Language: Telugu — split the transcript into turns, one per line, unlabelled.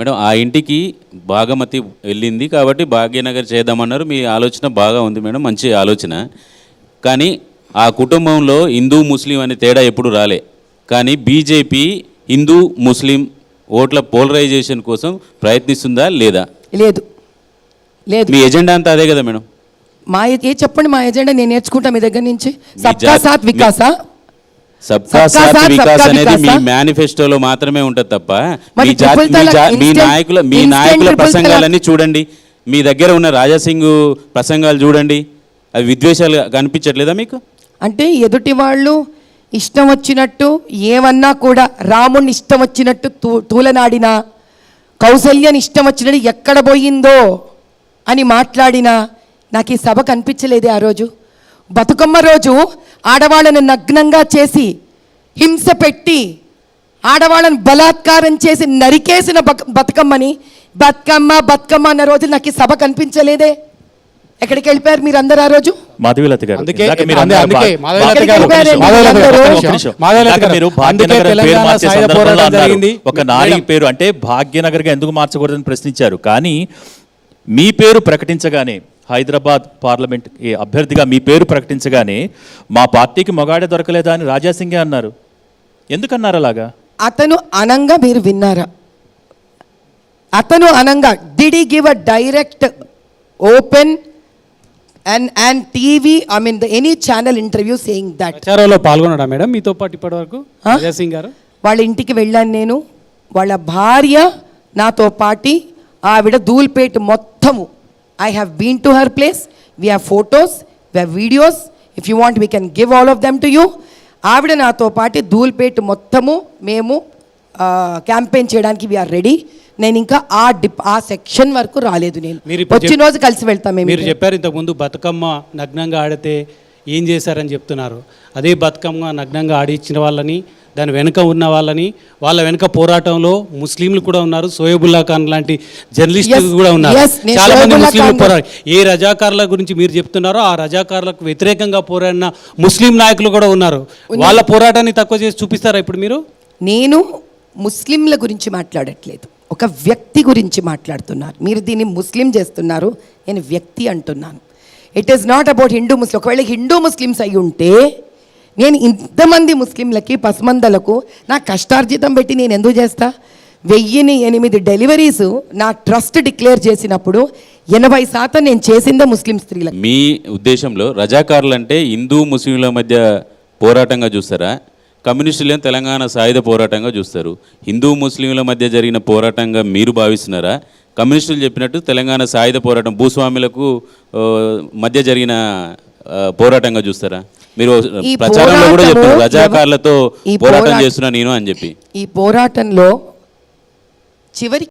మేడం ఆ ఇంటికి భాగమతి వెళ్ళింది కాబట్టి భాగ్యనగర్ చేద్దామన్నారు. మీ ఆలోచన బాగా ఉంది మేడం మంచి ఆలోచన. కానీ ఆ కుటుంబంలో హిందూ ముస్లిం అనే తేడా ఎప్పుడు రాలే. కానీ బీజేపీ హిందూ ముస్లిం ఓట్ల పోలరైజేషన్ కోసం ప్రయత్నిస్తుందా లేదా?
లేదు. లేదు.
మీ ఎజెండా అంతా అదే కదా మేడం?
మా ఏ చెప్పండి మా ఎజెండా నేను నేర్చుకుంటా మీ దగ్గర నుంచి. సబ్కా సాత్ వికాసా?
సబ్కా సాత్ వికాస్ అనేది మీ? మేనిఫెస్టోలో మాత్రమే ఉంటుంది తప్ప మీ నాయకుల మీ నాయకుల ప్రసంగాలన్నీ చూడండి. మీ దగ్గర ఉన్న రాజాసింగ్ ప్రసంగాలు చూడండి. అవి విద్వేషాలు కనిపించట్లేదా మీకు?
అంటే ఎదుటి వాళ్ళు ఇష్టం వచ్చినట్టు ఏమన్నా కూడా రాముని ఇష్టం వచ్చినట్టు తూ తూలనాడినా కౌసల్యని ఇష్టం వచ్చినట్టు ఎక్కడ పోయిందో అని మాట్లాడినా నాకు ఈ సభ కనిపించలేదే ఆ రోజు. బతుకమ్మ రోజు ఆడవాళ్ళని నగ్నంగా చేసి హింస పెట్టి ఆడవాళ్ళని బలాత్కారం చేసి నరికేసిన బక బతుకమ్మని బతుకమ్మ బతుకమ్మ అన్న రోజు నాకు ఈ సభ కనిపించలేదే. ఎక్కడికి వెళ్ళిపోయారు మీరు అందరు ఆ రోజు?
మాధవీలత గారు. ఒక నారీ పేరు అంటే భాగ్యనగర్గా ఎందుకు మార్చకూడదని ప్రశ్నించారు. కానీ మీ పేరు ప్రకటించగానే హైదరాబాద్ పార్లమెంట్ ఈ అభ్యర్థిగా మీ పేరు ప్రకటించగానే మా పార్టీకి మొగాడే దొరకలేదా అని రాజాసింగే అన్నారు. ఎందుకన్నారు అలాగా?
అతను అనంగా మీరు విన్నారా? అతను అనంగా did he give a direct open and and TV I mean the any channel interview saying that
ప్రచారంలో పాల్గొన్నాడా మేడం మీతో పాటు ఇప్పటి వరకు? సింగ్ గారు?
వాళ్ళ ఇంటికి వెళ్ళాను నేను. వాళ్ళ భార్య నాతో పాటి ఆవిడ ధూల్పేట్ మొత్తము I have been to her place we have photos we have videos if you want we can give all of them to you ఆవిడ నాతో పాటు ధూల్పేట్ మొత్తము మేము క్యాంపెయిన్ చేయడానికి వీఆర్ రెడీ నేను ఇంకా ఆ డిప్ ఆ సెక్షన్ వరకు రాలేదు నేను.
మీరు
వచ్చిన రోజు కలిసి వెళ్తాం మేము
మీరు చెప్పారు ఇంతకుముందు బతుకమ్మ నగ్నంగా ఆడితే ఏం చేశారని చెప్తున్నారు. అదే బతుకమ్మ నగ్నంగా ఆడిచ్చిన వాళ్ళని దాని వెనుక ఉన్న వాళ్ళని వాళ్ళ వెనుక పోరాటంలో ముస్లింలు కూడా ఉన్నారు సోయబుల్లా ఖాన్ లాంటి జర్నలిస్టులు కూడా ఉన్నారు. చాలా మంది ముస్లింలు పోరాడు ఏ రజాకారుల గురించి మీరు చెప్తున్నారో ఆ రజాకారులకు వ్యతిరేకంగా పోరాడిన ముస్లిం నాయకులు కూడా ఉన్నారు. వాళ్ళ పోరాటాన్ని తక్కువ చేసి చూపిస్తారా ఇప్పుడు మీరు?
నేను ముస్లింల గురించి మాట్లాడట్లేదు. ఒక వ్యక్తి గురించి మాట్లాడుతున్నాను మీరు దీన్ని ముస్లిం చేస్తున్నారు నేను వ్యక్తి అంటున్నాను. It is not about Hindu Muslim ఒకవేళ హిందూ ముస్లిమ్స్ అయి ఉంటే నేను ఇంతమంది ముస్లింలకి పసుమందలకు నా కష్టార్జితం పెట్టి నేను ఎందుకు చేస్తా? వెయ్యిని ఎనిమిది డెలివరీస్ నా ట్రస్ట్ డిక్లేర్ చేసినప్పుడు ఎనభై శాతం నేను చేసిందే ముస్లిం స్త్రీలకు.
మీ ఉద్దేశంలో రజాకారులు అంటే హిందూ ముస్లింల మధ్య పోరాటంగా చూస్తారా? కమ్యూనిస్టులు తెలంగాణ సాయుధ పోరాటంగా చూస్తారు. హిందూ ముస్లింల మధ్య జరిగిన పోరాటంగా మీరు భావిస్తున్నారా? కమ్యూనిస్టులు చెప్పినట్టు తెలంగాణ సాయుధ పోరాటం భూస్వాములకు మధ్య జరిగిన పోరాటంగా చూస్తారా? మీరు ప్రచారంలో కూడా చెప్పారు రజాకారులతో పోరాటం
పోరాట-
చేస్తున్నా నేను అని చెప్పి.
ఈ పోరాటంలో చివరి